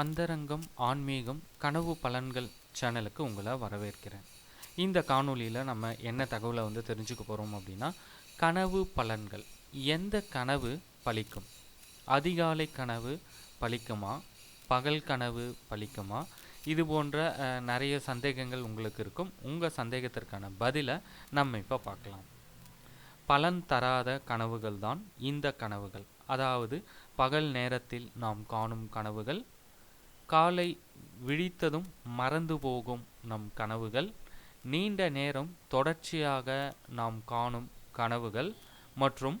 அந்தரங்கம் ஆன்மீகம் கனவு பலன்கள் சேனலுக்கு உங்களை வரவேற்கிறேன். இந்த காணொளியில் நம்ம என்ன தகவலை வந்து தெரிஞ்சுக்க போகிறோம் அப்படின்னா கனவு பலன்கள். எந்த கனவு பலிக்கும்? அதிகாலை கனவு பலிக்குமா? பகல் கனவு பலிக்குமா? இது போன்ற நிறைய சந்தேகங்கள் உங்களுக்கு இருக்கும். உங்கள் சந்தேகத்திற்கான பதிலை நம்ம இப்போ பார்க்கலாம். பலன் தராத கனவுகள் தான் இந்த கனவுகள். அதாவது பகல் நேரத்தில் நாம் காணும் கனவுகள் காலை விழித்ததும் மறந்து போகும் நம் கனவுகள். நீண்ட நேரம் தொடர்ச்சியாக நாம் காணும் கனவுகள் மற்றும்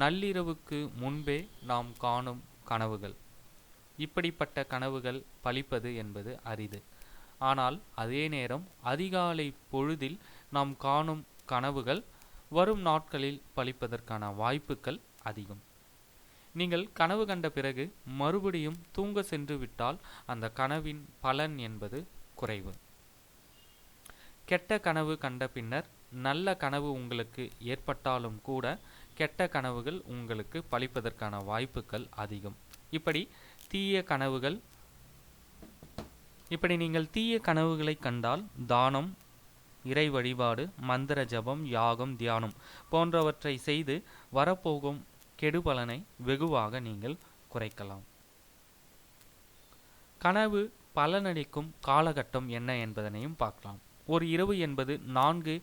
நள்ளிரவுக்கு முன்பே நாம் காணும் கனவுகள். இப்படிப்பட்ட கனவுகள் பலிப்பது என்பது அரிது. ஆனால் அதே நேரம் அதிகாலை பொழுதில் நாம் காணும் கனவுகள் வரும் நாட்களில் பலிப்பதற்கான வாய்ப்புகள் அதிகம். நீங்கள் கனவு கண்ட பிறகு மறுபடியும் தூங்க சென்று விட்டால் அந்த கனவின் பலன் என்பது குறைவு. கெட்ட கனவு கண்ட பின்னர் நல்ல கனவு உங்களுக்கு ஏற்பட்டாலும் கூட கெட்ட கனவுகள் உங்களுக்கு பழிப்பதற்கான வாய்ப்புகள் அதிகம். இப்படி தீய கனவுகள் இப்படி நீங்கள் தீய கனவுகளை கண்டால் தானம் இறை வழிபாடு மந்திர ஜபம் யாகம் தியானம் போன்றவற்றை செய்து வரப்போகும் கெடுபலனை வெகுவாக நீங்கள் குறைக்கலாம். கனவு பலனளிக்கும் காலகட்டம் என்ன என்பதனையும் பார்க்கலாம். ஒரு இரவு என்பது நான்கு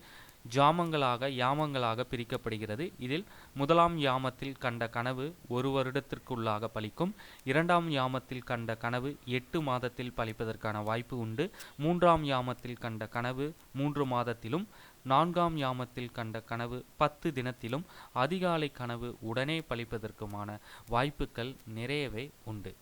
ஜாமங்களாக யாமங்களாக பிரிக்கப்படுகிறது. இதில் முதலாம் யாமத்தில் கண்ட கனவு ஒரு வருடத்திற்குள்ளாக பலிக்கும் இரண்டாம் யாமத்தில் கண்ட கனவு எட்டு மாதத்தில் பலிப்பதற்கான வாய்ப்பு உண்டு. மூன்றாம் யாமத்தில் கண்ட கனவு மூன்று மாதத்திலும் நான்காம் யாமத்தில் கண்ட கனவு பத்து தினத்திலும் அதிகாலை கனவு உடனே பலிப்பதற்குமான வாய்ப்புகள் நிறையவே உண்டு.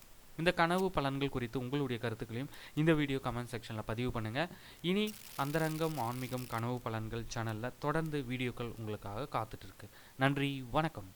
இந்த கனவு பலன்கள் குறித்து உங்களுடைய கருத்துக்களையும் இந்த வீடியோ கமெண்ட் செக்ஷனில் பதிவு பண்ணுங்கள் இனி அந்தரங்கம் ஆன்மீகம் கனவு பலன்கள் சேனலில் தொடர்ந்து வீடியோக்கள் உங்களுக்காக காத்துட்டு இருக்கு. நன்றி வணக்கம்.